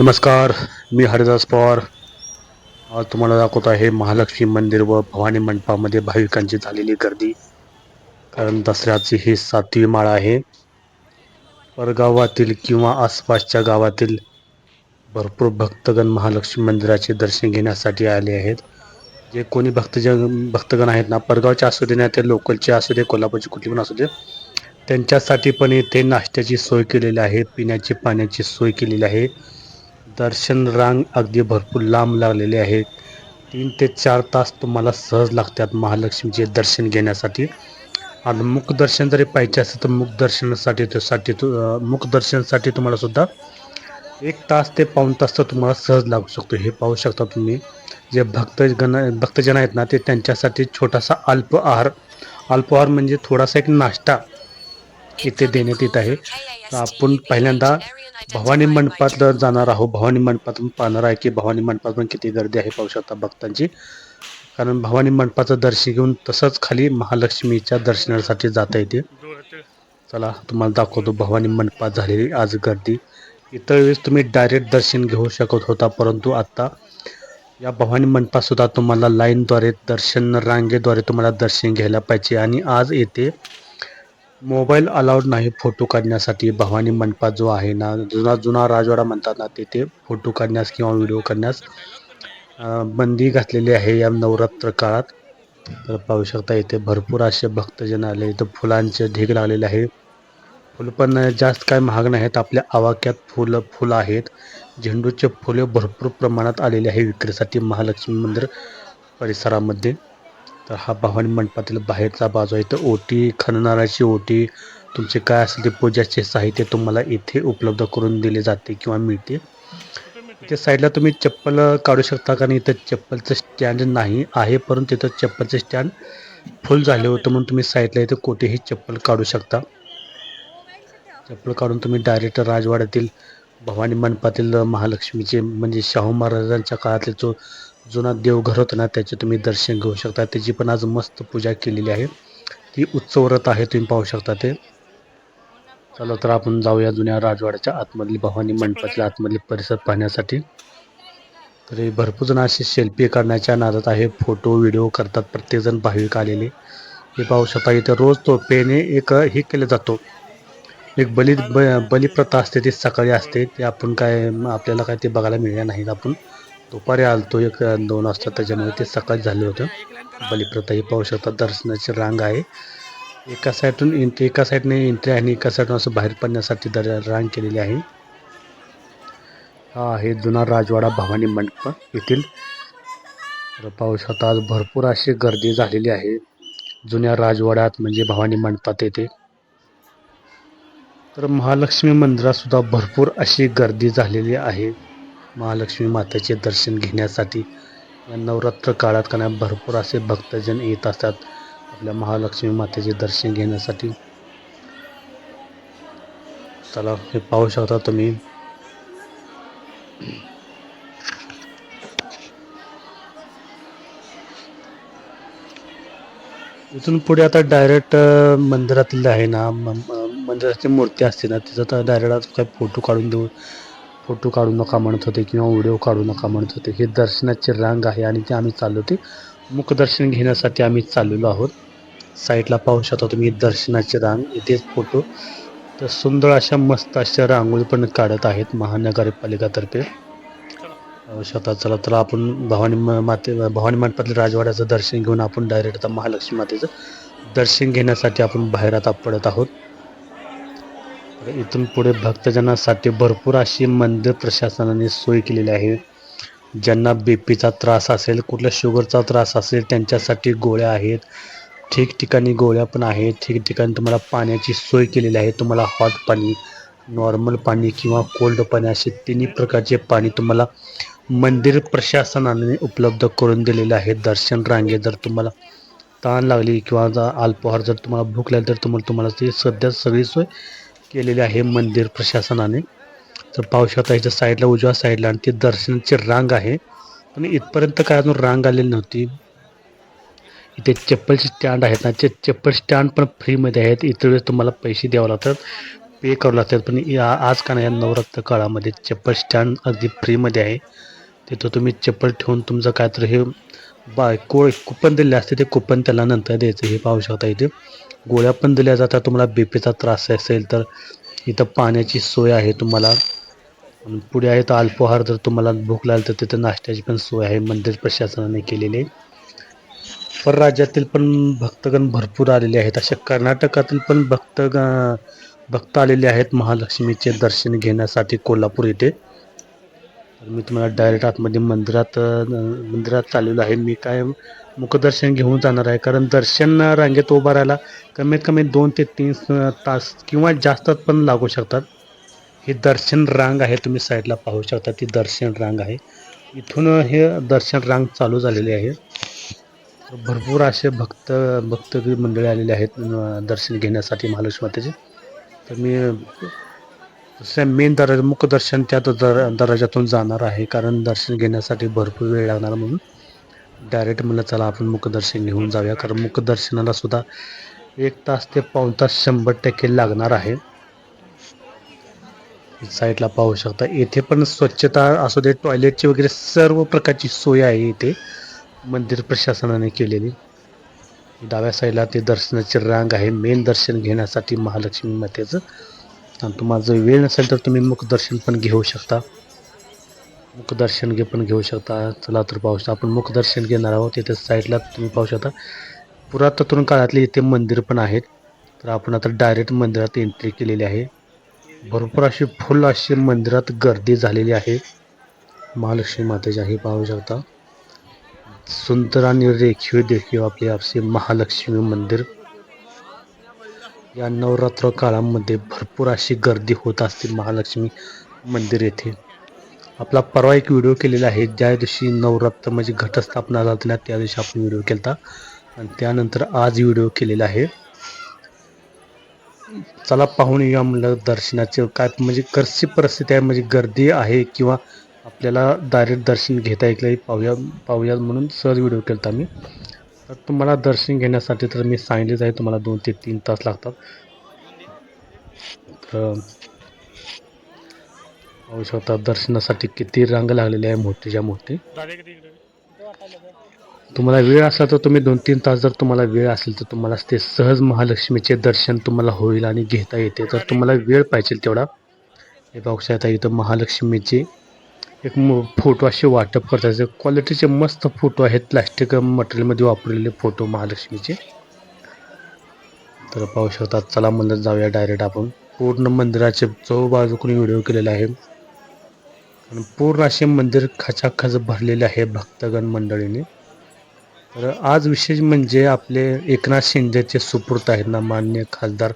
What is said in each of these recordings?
नमस्कार मी हरिदास पवार. आज तुम्हाला दाखवत आहे महालक्ष्मी मंदिर व भवानी मंडपामध्ये भाविकांची झालेली गर्दी. कारण दसऱ्याची ही सातवी माळ आहे. परगावातील किंवा आसपासच्या गावातील भरपूर भक्तगण महालक्ष्मी मंदिराचे दर्शन घेण्यासाठी आले आहेत. जे कोणी भक्तजन भक्तगण आहेत ना परगावचे असू दे ना ते लोकलचे असू दे कोल्हापूरचे कुठली पण असू दे त्यांच्यासाठी पण इथे नाश्त्याची सोय केलेली आहे पिण्याची पाण्याची सोय केलेली आहे. दर्शन रांग अगदी भरपूर लांब लागलेले आहेत. तीन ते चार तास तुम्हाला सहज लागतात महालक्ष्मीचे दर्शन घेण्यासाठी. आणि मुखदर्शन जरी पाहिजे असेल तर मुखदर्शनासाठी त्यासाठी साठी मुखदर्शनासाठी तुम्हाला सुद्धा एक तास ते पाऊण तास तर तुम्हाला सहज लागू शकतो. हे पाहू शकता तुम्ही. जे भक्तगण भक्तजन आहेत ना ते त्यांच्यासाठी छोटासा अल्प आहार अल्प आहार म्हणजे थोडासा एक नाश्ता इथे देण्यात येत आहे. तर आपण पहिल्यांदा भवानी मंडपात जाणार आहोत. भवानी मंडपातून पाहणार आहे की भवानी मंडपात पण किती गर्दी आहे पाहू शकता भक्तांची. कारण भवानी मंडपाचं दर्शन घेऊन तसंच खाली महालक्ष्मीच्या दर्शनासाठी जाता येते. चला तुम्हाला दाखवतो भवानी मंडपात झालेली आज गर्दी. इतर वेळेस तुम्ही डायरेक्ट दर्शन घेऊ शकत होता परंतु आत्ता या भवानी मंडपात सुद्धा तुम्हाला लाईनद्वारे दर्शन रांगेद्वारे तुम्हाला दर्शन घ्यायला पाहिजे. आणि आज येथे मोबाईल अलाउड नाही फोटो काढण्यासाठी. भवानी मंडपात जो आहे ना जुना जुना राजवाडा म्हणतात ना तिथे फोटो काढण्यास किंवा व्हिडिओ करण्यास बंदी घातलेली आहे या नवरात्र काळात. तर पाहू शकता इथे भरपूर असे भक्तजन आले इथं फुलांचे ढीग लागलेले आहे. फुलं पण जास्त काय महाग नाहीत आपल्या आवाक्यात फुलं फुलं आहेत. झेंडूचे फुले भरपूर प्रमाणात आलेले आहे विक्रीसाठी महालक्ष्मी मंदिर परिसरामध्ये. तर हा भवानी मंडपातील बाहेरचा बाजू आहे. तर ओटी खननाराची ओटी तुमचे काय असेल ते पूजाचे साहित्य तुम्हाला इथे उपलब्ध करून दिले जाते किंवा मिळते. इथे साईडला तुम्ही चप्पल काढू शकता कारण इथं चप्पलचं स्टँड नाही आहे परंतु तिथं चप्पलचं स्टँड फुल झाले होतं म्हणून तुम्ही साईडला इथे कोठेही चप्पल काढू शकता. चप्पल काढून तुम्ही डायरेक्ट राजवाड्यातील भवानी मंडपातील महालक्ष्मीचे म्हणजे शाहू महाराजांच्या काळातले जो जुना देवघर होतं ना त्याचे तुम्ही दर्शन घेऊ शकता. त्याची पण आज मस्त पूजा केलेली आहे. ती उत्सवरत आहे तुम्ही पाहू शकता ते. चला तर आपण जाऊया जुन्या राजवाड्याच्या आतमधली भवानी मंडपातल्या आतमधली परिसर पाहण्यासाठी. तरी भरपूर जण असे सेल्फी काढण्याच्या नादात आहे फोटो व्हिडिओ करतात. प्रत्येकजण भाविक आलेले. हे पाहू शकता इथे रोज तो पेने एक हे केलं जातो. एक बली ब बलिप्रथा असते ती सकाळी असते. ते आपण काय आपल्याला काय ते बघायला मिळणार नाहीत आपण. दुपारी आलतो एक दोन वाजता त्याच्यामुळे ते सकाळी झालं होतं. बलिप्रथा ही पाहू शकता दर्शनाची रांग आहे. एका साईडून एंट्री एका साईडने एंट्री आणि एका साईडून असं बाहेर पडण्यासाठी दर रांग केलेली आहे. हा आहे जुना राजवाडा भवानी मंडप येथील. तर पाहू शकता आज भरपूर अशी गर्दी झालेली आहे. जुन्या राजवाड्यात म्हणजे भवानी मंडपात येते तर महालक्ष्मी मंदिरात सुद्धा भरपूर अशी गर्दी झालेली आहे. महालक्ष्मी मातेचे दर्शन घेण्यासाठी या नवरात्र काळात का नाही भरपूर असे भक्तजन येत असतात. आपल्या महालक्ष्मी मातेचे दर्शन घेण्यासाठी. चला हे पाहू शकता तुम्ही. इथून पुढे आता डायरेक्ट मंदिरातील आहे ना मंदिराची मूर्ती असते ना तिथं तर डायरेक्ट काय फोटो काढून देऊ फोटो काढू नका म्हणत होते किंवा व्हिडिओ काढू नका म्हणत होते. हे दर्शनाची रांग आहे आणि ते आम्ही चाललो होते. मुखदर्शन घेण्यासाठी आम्ही चाललेलो आहोत. साईडला पाहू शकता तुम्ही दर्शनाची रांग. इथेच फोटो. तर सुंदर अशा मस्त अशा रांगोळी पण काढत आहेत महानगरपालिकातर्फे. पाहू शकता चला तर आपण भवानी माते भवानी मंडपातील राजवाड्याचं दर्शन घेऊन आपण डायरेक्ट आता महालक्ष्मी मातेचं दर्शन घेण्यासाठी आपण बाहेर आता पडत आहोत. इथून पुढे भक्तजनासाठी भरपूर अशी मंदिर प्रशासनाने सोय केलेली आहे. ज्यांना बी पीचा त्रास असेल कुठल्या शुगरचा त्रास असेल त्यांच्यासाठी गोळ्या आहेत. ठिकठिकाणी गोळ्या पण आहेत. ठिकठिकाणी तुम्हाला पाण्याची सोय केलेली आहे. तुम्हाला हॉट पाणी नॉर्मल पाणी किंवा कोल्ड पाणी असे तिन्ही प्रकारचे पाणी तुम्हाला मंदिर प्रशासनाने उपलब्ध करून दिलेले आहे. दर्शन रांगे जर तुम्हाला ताण लागली किंवा अल्पहार जर तुम्हाला भूक लागली तर तुम्हाला तुम्हाला ती सध्या सगळी सोय केलेले आहे मंदिर प्रशासनाने. तर पाहू शकता ह्याच्या साईडला उजव्या साईडला आणि ती दर्शनाची रांग आहे. पण इथपर्यंत काय अजून रांग आलेली नव्हती. इथे चप्पलचे स्टँड आहेत ना ते चप्पल स्टँड पण फ्रीमध्ये आहेत. इतर वेळेस तुम्हाला पैसे द्यावे लागतात पे करावं लागतात. पण या आज का नाही या नवरात्र काळामध्ये चप्पल स्टँड अगदी फ्रीमध्ये आहे. तिथं तुम्ही चप्पल ठेवून तुमचं काय तर हे बा को कुपन दिले असते ते कुपन त्याला नंतर द्यायचं हे पाहू शकता इथे. गोळ्या पण दिल्या जातात तुम्हाला बी पीचा त्रास असेल तर. इथं पाण्याची सोय आहे तुम्हाला. पुढे आहे तर अल्पोहार जर तुम्हाला भूक लागली तर तिथं नाश्त्याची पण सोय आहे मंदिर प्रशासनाने केलेली. आहे परराज्यातील पण भक्तगण भरपूर आलेले आहेत. अशा कर्नाटकातील पण भक्त भक्त आलेले आहेत महालक्ष्मीचे दर्शन घेण्यासाठी कोल्हापूर येथे तर मी तुम्हाला डायरेक्ट आतमध्ये मंदिरात मंदिरात चाललेलो आहे. मी काय मुखदर्शन घेऊन जाणार आहे. कारण दर्शन रांगेत उभा राहायला कमीत कमी दोन ते तीन तास किंवा जास्त पण लागू शकतात. ही दर्शन रांग आहे तुम्ही साईडला पाहू शकता ती दर्शन रांग आहे. इथून हे दर्शन रांग चालू झालेली आहे. भरपूर असे भक्त भक्त मंडळी आलेले आहेत दर्शन घेण्यासाठी महालक्ष्मी मातेचे. तर मी दुसऱ्या मेन दर्जा मुखदर्शन त्या दर दराजातून जाणार आहे कारण दर्शन घेण्यासाठी भरपूर वेळ लागणार म्हणून. डायरेक्ट म्हणलं चला आपण मुखदर्शन घेऊन जाऊया. कारण मुखदर्शनाला सुद्धा एक तास ते पाऊण तास शंभर टक्के लागणार आहे. साईडला पाहू शकता. येथे पण स्वच्छता असू दे टॉयलेटची वगैरे सर्व प्रकारची सोय आहे इथे. मंदिर प्रशासनाने केलेली. डाव्या साईडला ते दर्शनाची रांग आहे. मेन दर्शन घेण्यासाठी महालक्ष्मी मातेचं. आणि तुम्हाला जर वेळ नसेल तर तुम्ही मुखदर्शन पण घेऊ शकता. मुखदर्शन घे पण घेऊ शकता. चला तर पाहू शकता. आपण मुखदर्शन घेणार आहोत. इथे साईडला तुम्ही पाहू शकता. पुरातत्व काळातले इथे मंदिर पण आहेत. तर आपण आता डायरेक्ट मंदिरात एंट्री केलेली आहे. भरपूर अशी फुल अशी मंदिरात गर्दी झालेली आहे. महालक्ष्मी मातेच्या हे पाहू शकता. सुंदर आणि रेखीव देखील आपले आपसे महालक्ष्मी मंदिर. या नवरात्र काळामध्ये भरपूर अशी गर्दी होत असते महालक्ष्मी मंदिर येथे. आपला परवा एक व्हिडिओ केलेला आहे ज्या दिवशी नवरात्र म्हणजे घटस्थापना झाली ना त्या दिवशी आपण व्हिडिओ केला आणि त्यानंतर आज व्हिडिओ केलेला आहे. चला पाहून येऊया म्हणलं दर्शनाचे काय म्हणजे कशी परिस्थिती आहे म्हणजे गर्दी आहे किंवा आपल्याला डायरेक्ट दर्शन घेता येईल पाहूया पाहूया म्हणून सहज व्हिडिओ केला मी. तर तुम्हाला दर्शन घेण्यासाठी तर मी सांगितलेच आहे तुम्हाला दोन ते तीन तास लागतात. तर पाहू शकता दर्शनासाठी किती रांग लागलेली आहे मोठीच्या मोठी तुम्हाला वेळ असला तर तुम्ही दोन तीन तास जर तुम्हाला वेळ असेल तर तुम्हाला ते सहज महालक्ष्मीचे दर्शन तुम्हाला होईल आणि घेता येते. तर तुम्हाला वेळ पाहिजे तेवढा. हे पाहू शकता इथं महालक्ष्मीचे एक मो फोटो असे वाटप करतात. क्वालिटीचे मस्त फोटो आहेत. प्लॅस्टिक मटेरियलमध्ये वापरलेले फोटो महालक्ष्मीचे. तर पाहू शकता चला मंदिर जाऊया डायरेक्ट आपण. पूर्ण मंदिराचे चौ बाजूकडून व्हिडिओ केलेला आहे. आणि पूर्ण असे मंदिर खचाखच भरलेले आहे भक्तगण मंडळीने. तर आज विशेष म्हणजे आपले एकनाथ शिंदेचे सुपूर्त आहेत ना मान्य खासदार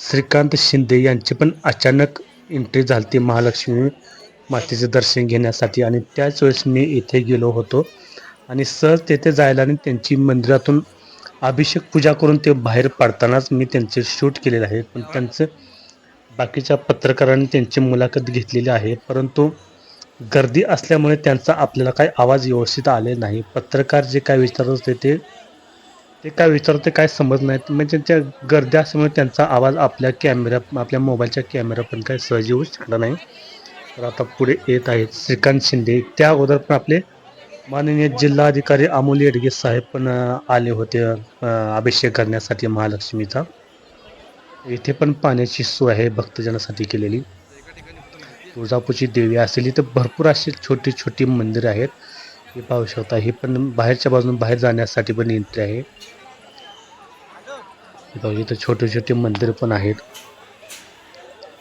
श्रीकांत शिंदे यांची पण अचानक एंट्री झाली महालक्ष्मी मातेचे दर्शन घेण्यासाठी आणि त्याच वेळेस मी इथे गेलो होतो. आणि सहज तेथे जायला आणि त्यांची मंदिरातून अभिषेक पूजा करून ते बाहेर पडतानाच मी त्यांचे शूट केलेलं आहे. पण त्यांचं बाकीच्या पत्रकारांनी त्यांची मुलाखत घेतलेली आहे. परंतु गर्दी असल्यामुळे त्यांचा आपल्याला काही आवाज व्यवस्थित आले नाही. पत्रकार जे काय विचारत होते ते ते काय विचारते काय समज नाहीत. म्हणजे त्यांच्या गर्दी असल्यामुळे त्यांचा आवाज आपल्या कॅमेरा आपल्या मोबाईलच्या कॅमेरा पण काही सहज येऊ शकला नाही. तर आता पुढे येत आहेत श्रीकांत शिंदे. त्या अगोदर पण आपले माननीय जिल्हाधिकारी अमोल येडगे साहेब पण आले होते अभिषेक करण्यासाठी महालक्ष्मीचा. इथे पण पाण्याची सोय आहे भक्तजनासाठी केलेली. तुळजापूरची देवी असेल इथं भरपूर अशी छोटी छोटी मंदिरं आहेत. हे पाहू शकता हे पण बाहेरच्या बाजून बाहेर जाण्यासाठी पण एंट्री आहे. इथं छोटे छोटे मंदिर पण आहेत.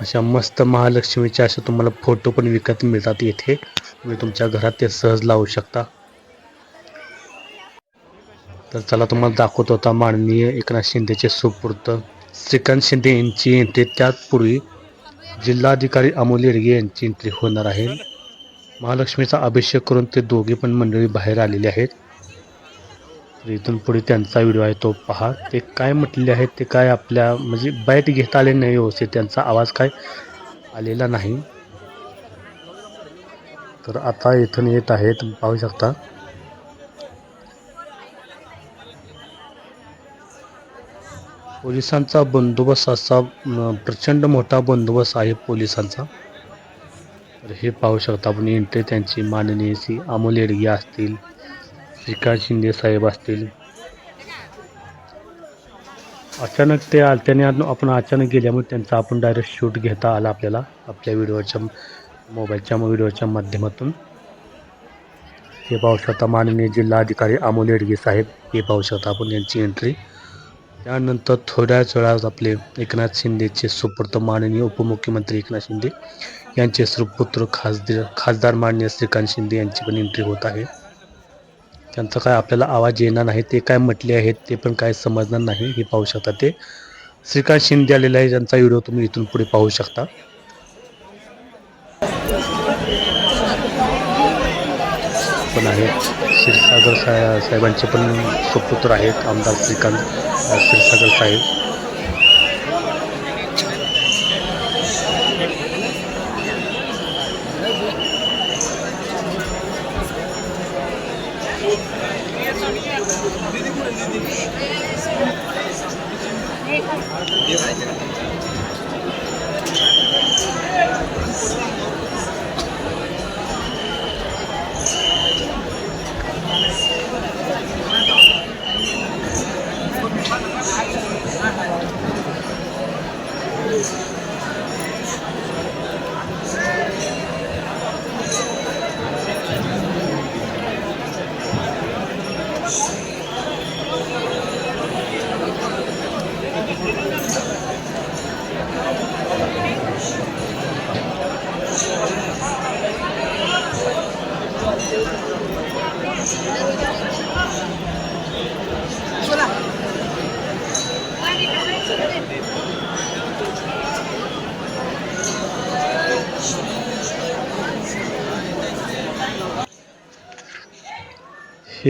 अशा मस्त महालक्ष्मीचे असे तुम्हाला फोटो पण विकत मिळतात इथे तुम्ही तुमच्या घरात ते सहज लावू शकता. तर चला तुम्हाला दाखवत होता माननीय एकनाथ शिंदेचे सुपूर्त श्रीकांत शिंदे यांची एंट्री त्यापूर्वी जिल्हाधिकारी अमोल येडगे यांची एंट्री होणार आहे. महालक्ष्मीचा अभिषेक करून ते दोघे पण मंडळी बाहेर आलेले आहेत. तर इथून पुढे त्यांचा व्हिडिओ आहे तो पहा. ते काय म्हटलेले आहेत ते काय आपल्या म्हणजे बाईट घेता आले नाही व्यवस्थित. त्यांचा आवाज काय आलेला नाही. तर आता इथून येत आहेत पाहू शकता. पोलिसांचा बंदोबस्त असा प्रचंड मोठा बंदोबस्त आहे पोलिसांचा. तर हे पाहू शकता आपण एंट्री त्यांची माननीय श्री अमोल येडगे असतील श्रीकांत शिंदे साहेब असतील. अचानक ते आल त्याने आपण अचानक गेल्यामुळे त्यांचा आपण डायरेक्ट शूट घेता आला आपल्याला आपल्या व्हिडिओच्या मोबाईलच्या व्हिडिओच्या माध्यमातून. हे पाहू शकता माननीय जिल्हाधिकारी अमोल येडगे साहेब हे पाहू शकता आपण यांची एंट्री. त्यानंतर थोड्याच वेळात आपले एकनाथ शिंदेचे सुपुत्र माननीय उपमुख्यमंत्री एकनाथ शिंदे यांचे सुपुत्र खासदार खासदार माननीय श्रीकांत शिंदे यांची पण एंट्री होत आहे. त्यांचा काय आपल्याला आवाज येणार नाही ते काय म्हटले आहेत ते पण काय समजणार नाही हे पाहू शकता ते. श्रीकांत शिंदे आलेले आहे ज्यांचा व्हिडिओ तुम्ही इथून पुढे पाहू शकता. पण आहे. क्षीरसागर सा साहेबांचे पण सुपुत्र आहेत आमदार श्रीकांत क्षीरसागर साहेब.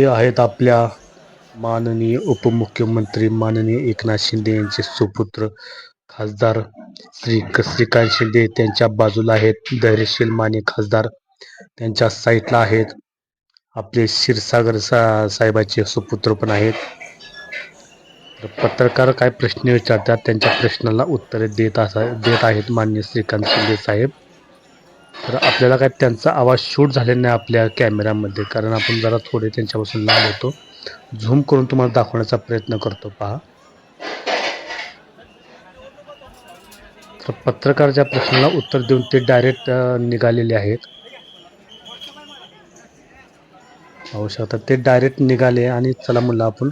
हे आहेत आपल्या माननीय उपमुख्यमंत्री माननीय एकनाथ शिंदे यांचे सुपुत्र खासदार श्री श्रीकांत शिंदे. त्यांच्या बाजूला आहेत धैर्यशील माने खासदार. त्यांच्या साईटला आहेत आपले क्षीरसागर सा साहेबाचे सुपुत्र पण आहेत. तर पत्रकार काय प्रश्न विचारतात? त्यांच्या प्रश्नाला उत्तरे देत असा देत आहेत मान्य श्रीकांत शिंदे साहेब. तर आपल्याला काय त्यांचा आवाज शूट झालेला नाही आपल्या कॅमेऱ्यामध्ये. कारण आपण जरा थोडे त्यांच्यापासून लांब होतो. झूम करून तुम्हाला दाखवण्याचा प्रयत्न करतो. पहा. तर पत्रकारच्या प्रश्नाला उत्तर देऊन ते डायरेक्ट निघालेले आहेत. पाहू शकता ते डायरेक्ट निघाले आणि चला म्हणलं आपण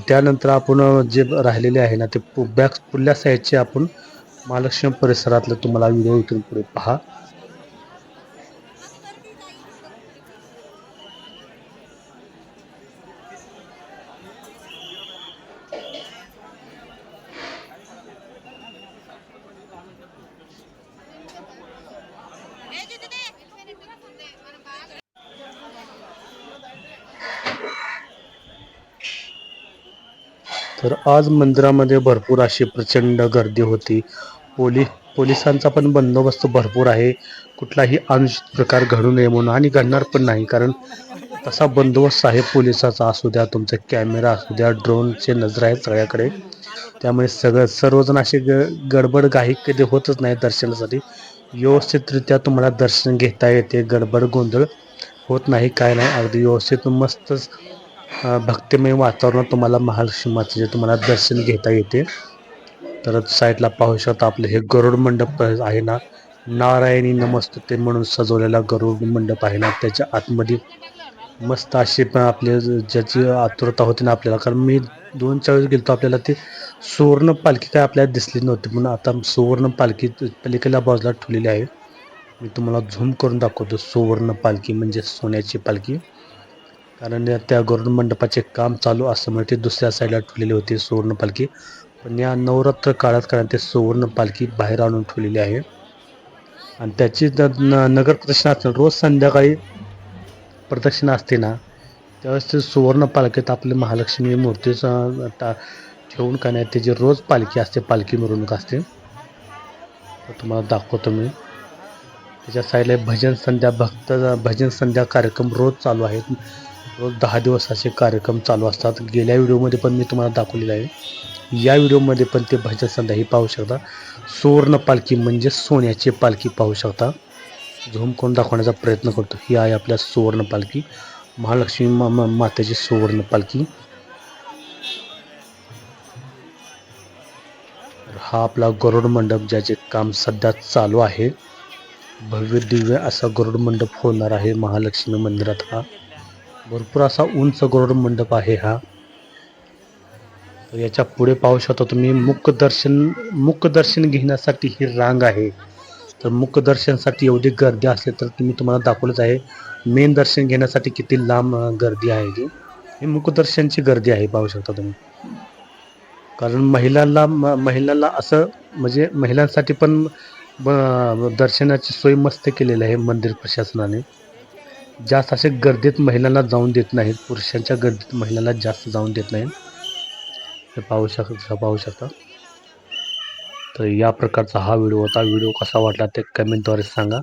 त्यानंतर आपण जे राहिलेले आहे ना ते बॅक पुढल्या साईडचे आपण महालक्ष्मी परिसरातलं तुम्हाला व्हिडिओ इथून पुढे पहा. तर आज मंदिरामध्ये भरपूर अशी प्रचंड गर्दी होती. पोलीस पोलिसांचा पण बंदोबस्त भरपूर आहे. कुठलाही अनुचित प्रकार घडू नये म्हणून आणि घडणार पण नाही. कारण तसा बंदोबस्त आहे पोलिसाचा. असू द्या तुमचा कॅमेरा असू द्या ड्रोनचे नजर आहेत सगळ्याकडे. त्यामुळे सगळं सर्वजण असे ग गडबड घाई कधी होतच नाही दर्शनासाठी. व्यवस्थितरित्या तुम्हाला दर्शन घेता येते. गडबड गोंधळ होत नाही काय नाही. अगदी व्यवस्थित मस्तच भक्तिमय वातावरणात तुम्हाला महालक्ष्मी मातेचे तुम्हाला दर्शन घेता येते. तर साईडला पाहू शकता आपलं हे गरुड मंडप आहे ना. नारायणी नमस्तुते म्हणून सजवलेला गरुड मंडप आहे ना. त्याच्या आतमध्ये मस्त अशी पण आपले ज्याची आतुरता होती ना आपल्याला. कारण मी दोन चार वेळेस गेलो आपल्याला ते सुवर्ण पालखी काय आपल्याला दिसली नव्हती. म्हणून आता सुवर्ण पालखी पलीकडल्या बाजूला ठेवलेली आहे. मी तुम्हाला झूम करून दाखवतो सुवर्ण पालखी म्हणजे सोन्याची पालखी. कारण या- त्या गरुड मंडपाचे काम चालू असल्यामुळे ते दुसऱ्या साईडला ठेवलेली होती सुवर्ण पालखी. पण या नवरात्र काळात कारण ते सुवर्ण पालखी बाहेर आणून ठेवलेली आहे. आणि त्याची न- नगर प्रदक्षिणा असते रोज संध्याकाळी प्रदक्षिणा असते ना त्यावेळेस ते सुवर्ण पालखीत आपली महालक्ष्मी मूर्तीचं टा ठेवून का नाही त्याची रोज पालखी असते पालखी मिरवणूक असते. तुम्हाला दाखवतो मी. त्याच्या साईडला भजन संध्या भक्त भजन संध्या कार्यक्रम रोज चालू आहेत. रोज दहा दिवस असे कार्यक्रम चालू असतात. गेल्या व्हिडिओमध्ये पण मी तुम्हाला दाखवलेलं आहे. या व्हिडिओमध्ये पण ते भजन संध्या ही पाहू शकता. सुवर्ण पालखी म्हणजे सोन्याची पालखी पाहू शकता. झूम करून दाखवण्याचा प्रयत्न करतो. ही आहे आपल्या सुवर्ण पालखी. महालक्ष्मी मा मा- मातेची सुवर्ण पालखी. हा आपला गरुड मंडप ज्याचे काम सध्या चालू आहे. भव्य दिव्य असा गरुड मंडप होणार आहे महालक्ष्मी मंदिरात हा. भरपूर असा उंच गरुड मंडप आहे हा. तर याच्यापुढे पाहू शकता तुम्ही मुखदर्शन मुखदर्शन घेण्यासाठी ही रांग आहे. तर मुखदर्शनसाठी एवढी गर्दी असली तर तुम्ही तुम्हाला दाखवलंच आहे मेन दर्शन घेण्यासाठी किती लांब गर्दी आहे ती. ही मुखदर्शनची गर्दी आहे पाहू शकता तुम्ही. कारण महिलांना म- महिलांना असं म्हणजे महिलांसाठी पण दर्शनाची सोय मस्त केलेली आहे मंदिर प्रशासनाने. जास्त असे गर्दीत महिलांना जाऊन देत नाहीत. पुरुषांच्या गर्दीत महिलांना जास्त जाऊन देत नाहीत. हे पाहू शक पाहू शकता. तर या प्रकारचा हा व्हिडिओ होता. व्हिडिओ कसा वाटला ते कमेंटद्वारे सांगा.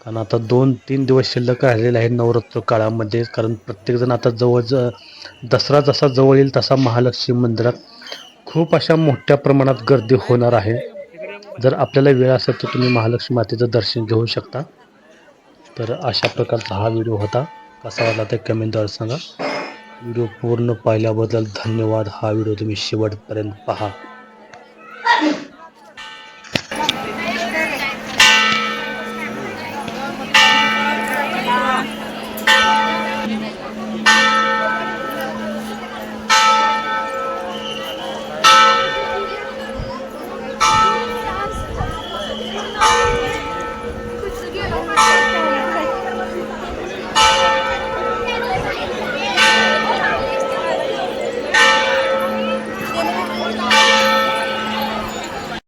कारण आता दोन तीन दिवस शिल्लक राहिलेले आहे नवरात्र काळामध्ये. कारण प्रत्येकजण आता जवळ ज दसरा जसा जवळ येईल तसा महालक्ष्मी मंदिरात खूप अशा मोठ्या प्रमाणात गर्दी होणार आहे. जर आपल्याला वेळ असेल तर तुम्ही महालक्ष्मी मातेचं दर्शन घेऊ शकता. तर अशा प्रकारचा हा व्हिडिओ होता. कसा वाटला ते कमेंटद्वारे सांगा. व्हिडिओ पूर्ण पाहिल्याबद्दल धन्यवाद. हा व्हिडिओ तुम्ही शेवटपर्यंत पहा.